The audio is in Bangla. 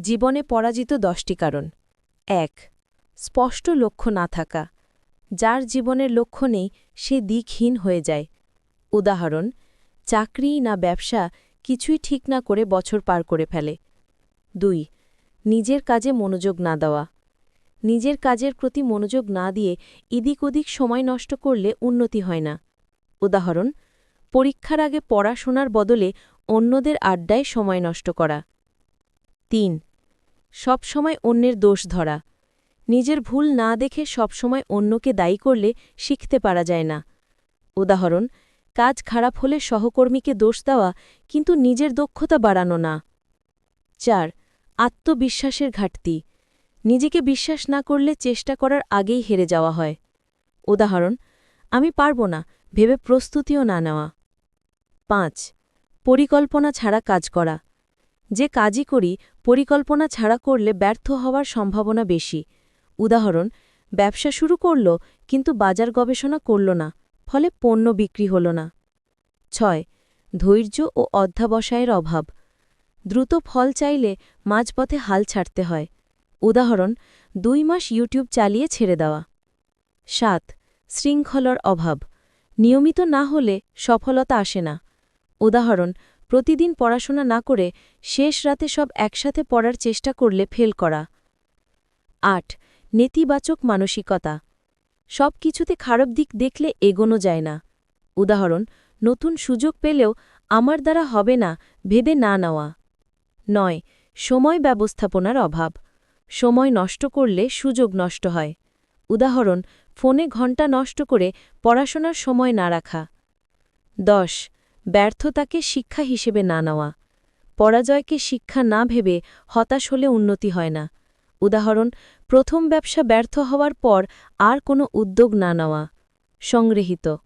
জীবনে পরাজিত দশটি কারণ। এক, স্পষ্ট লক্ষ্য না থাকা। যার জীবনের লক্ষ্য নেই, সে দিকহীন হয়ে যায়। উদাহরণ, চাকরি না ব্যবসা কিছুই ঠিক না করে বছর পার করে ফেলে। দুই, নিজের কাজে মনোযোগ না দেওয়া। নিজের কাজের প্রতি মনোযোগ না দিয়ে এদিক ওদিক সময় নষ্ট করলে উন্নতি হয় না। উদাহরণ, পরীক্ষার আগে পড়াশোনার বদলে অন্যদের আড্ডায় সময় নষ্ট করা। তিন সবসময় অন্যের দোষ ধরা। নিজের ভুল না দেখে সবসময় অন্যকে দায়ী করলে শিখতে পারা যায় না। উদাহরণ, কাজ খারাপ হলে সহকর্মীকে দোষ দেওয়া কিন্তু নিজের দক্ষতা বাড়ানো না। চার, আত্মবিশ্বাসের ঘাটতি। নিজেকে বিশ্বাস না করলে চেষ্টা করার আগেই হেরে যাওয়া হয়। উদাহরণ, আমি পারব না, ভেবে প্রস্তুতিও না নেওয়া। পাঁচ, পরিকল্পনা ছাড়া কাজ করা। যে কাজই করি, পরিকল্পনা ছাড়া করলে ব্যর্থ হওয়ার সম্ভাবনা বেশি। উদাহরণ, ব্যবসা শুরু করল, কিন্তু বাজার গবেষণা করল না, ফলে পণ্য বিক্রি হল না। ছয়, ধৈর্য ও অধ্যাবসায়ের অভাব। দ্রুত ফল চাইলে মাঝপথে হাল ছাড়তে হয়। উদাহরণ, দুই মাস ইউটিউব চালিয়ে ছেড়ে দেওয়া। সাত, শৃঙ্খলার অভাব। নিয়মিত না হলে সফলতা আসে না। উদাহরণ প্রতিদিন পড়াশোনা না করে শেষ রাতে সব একসাথে পড়ার চেষ্টা করলে ফেল করা। আট, নেতিবাচক মানসিকতা। সব কিছুতে খারাপ দিক দেখলে এগোনো যায় না। উদাহরণ, নতুন সুযোগ পেলেও আমার দ্বারা হবে না, ভেবে না নেওয়া। নয়, সময় ব্যবস্থাপনার অভাব। সময় নষ্ট করলে সুযোগ নষ্ট হয়। উদাহরণ, ফোনে ঘণ্টা নষ্ট করে পড়াশোনার সময় না রাখা। দশ ব্যর্থতাকে শিক্ষা হিসেবে না নেওয়া। পরাজয়কে শিক্ষা না ভেবে হতাশ হলে উন্নতি হয় না। উদাহরণ, প্রথম ব্যবসা ব্যর্থ হওয়ার পর আর কোনো উদ্যোগ না নেওয়া। সংগৃহীত